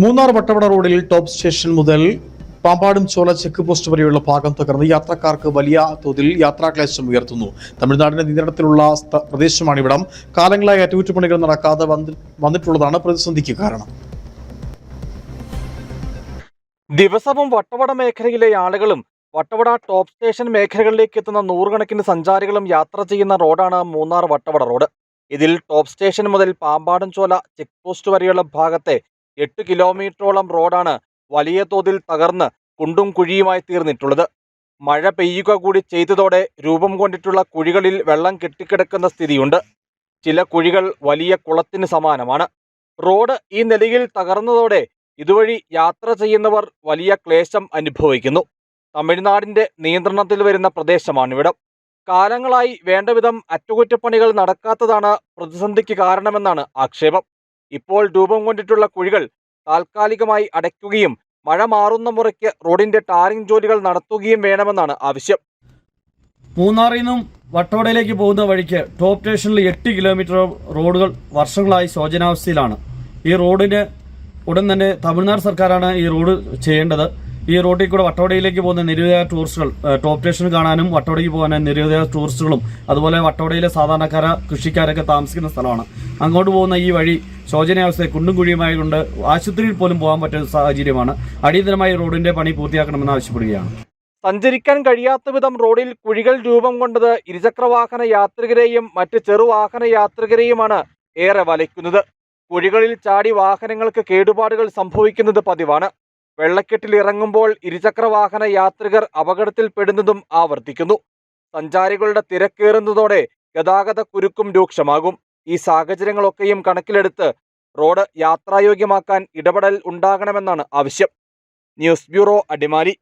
മൂന്നാർ വട്ടവട റോഡിൽ top station മുതൽ പാമ്പാടും ചോല check post വരെയുള്ള ഭാഗം തകർന്ന് യാത്രക്കാർക്ക് വലിയ തോതിൽ യാത്രാക്ലേശം ഉയർത്തുന്നു. തമിഴ്നാടിന്റെ നിയന്ത്രണത്തിലുള്ള പ്രദേശമാണ് പ്രദേശമാണിവിടം കാലങ്ങളായി അറ്റകുറ്റപ്പണികൾ നടക്കാതെ വന്നി- വന്നിട്ടുള്ളതാണ് പ്രതിസന്ധിക്ക് കാരണം. ദിവസവും വട്ടവട മേഖലയിലെ ആളുകളും വട്ടവട ടോപ്പ് സ്റ്റേഷൻ മേഖലകളിലേക്ക് എത്തുന്ന നൂറുകണക്കിന് സഞ്ചാരികളും യാത്ര ചെയ്യുന്ന റോഡാണ് മൂന്നാർ വട്ടവട റോഡ്. ഇതിൽ ടോപ്പ് സ്റ്റേഷൻ മുതൽ പാമ്പാടൻചോല ചെക്ക് പോസ്റ്റ് വരെയുള്ള ഭാഗത്തെ എട്ട് കിലോമീറ്ററോളം റോഡാണ് വലിയ തോതിൽ തകർന്ന് കുണ്ടും കുഴിയുമായി തീർന്നിട്ടുള്ളത്. മഴ പെയ്യുക കൂടി ചെയ്തതോടെ രൂപം കൊണ്ടിട്ടുള്ള കുഴികളിൽ വെള്ളം കെട്ടിക്കിടക്കുന്ന സ്ഥിതിയുണ്ട്. ചില കുഴികൾ വലിയ കുളത്തിന് സമാനമാണ്. റോഡ് ഈ നിലയിൽ തകർന്നതോടെ ഇതുവഴി യാത്ര ചെയ്യുന്നവർ വലിയ ക്ലേശം അനുഭവിക്കുന്നു. തമിഴ്നാടിന്റെ നിയന്ത്രണത്തിൽ വരുന്ന പ്രദേശമാണിവിടം. കാലങ്ങളായി വേണ്ടവിധം അറ്റകുറ്റപ്പണികൾ നടക്കാത്തതാണ് പ്രതിസന്ധിക്ക് കാരണമെന്നാണ് ആക്ഷേപം. ഇപ്പോൾ രൂപം കൊണ്ടിട്ടുള്ള കുഴികൾ താൽക്കാലികമായി അടയ്ക്കുകയും മഴ മാറുന്ന മുറയ്ക്ക് റോഡിന്റെ ടാറിംഗ് ജോലികൾ നടത്തുകയും വേണമെന്നാണ് ആവശ്യം. മൂന്നാറിൽ നിന്നും വട്ടോടയിലേക്ക് പോകുന്ന വഴിക്ക് ടോപ്പ് സ്റ്റേഷനിൽ എട്ട് കിലോമീറ്റർ റോഡുകൾ വർഷങ്ങളായി ശോചനാവസ്ഥയിലാണ്. ഈ റോഡിന് ഉടൻ തന്നെ തമിഴ്നാട് സർക്കാരാണ് ഈ റോഡ് ചെയ്യേണ്ടത്. ഈ റോഡിൽ കൂടെ വട്ടോടയിലേക്ക് പോകുന്ന നിരവധി ടൂറിസ്റ്റുകൾ ടോപ് ടോപ്പ് സ്റ്റേഷൻ കാണാനും വട്ടോടയ്ക്ക് പോകാനും നിരവധി ടൂറിസ്റ്റുകളും അതുപോലെ വട്ടോടയിലെ സാധാരണക്കാര കൃഷിക്കാരൊക്കെ താമസിക്കുന്ന സ്ഥലമാണ്. അങ്ങോട്ട് പോകുന്ന ഈ വഴി ശോചനീയാവസ്ഥയെ കുണ്ടും കുഴിയുമായി കൊണ്ട് ആശുപത്രിയിൽ പോലും പോകാൻ പറ്റുന്ന സാഹചര്യമാണ്. അടിയന്തരമായി റോഡിന്റെ പണി പൂർത്തിയാക്കണമെന്ന് ആവശ്യപ്പെടുകയാണ്. സഞ്ചരിക്കാൻ കഴിയാത്ത വിധം റോഡിൽ കുഴികൾ രൂപം കൊണ്ടത് ഇരുചക്രവാഹന യാത്രികരെയും മറ്റ് ചെറുവാഹന യാത്രികരെയുമാണ് ഏറെ വലയ്ക്കുന്നത്. കുഴികളിൽ ചാടി വാഹനങ്ങൾക്ക് കേടുപാടുകൾ സംഭവിക്കുന്നത് പതിവാണ്. വെള്ളക്കെട്ടിൽ ഇറങ്ങുമ്പോൾ ഇരുചക്രവാഹന യാത്രികർ അപകടത്തിൽപ്പെടുന്നതും ആവർത്തിക്കുന്നു. സഞ്ചാരികളുടെ തിരക്കേറുന്നതോടെ ഗതാഗത കുരുക്കും രൂക്ഷമാകും. ഈ സാഹചര്യങ്ങളൊക്കെയും കണക്കിലെടുത്ത് റോഡ് യാത്രായോഗ്യമാക്കാൻ ഇടപെടൽ ഉണ്ടാകണമെന്നാണ് ആവശ്യം. News bureau Adimali.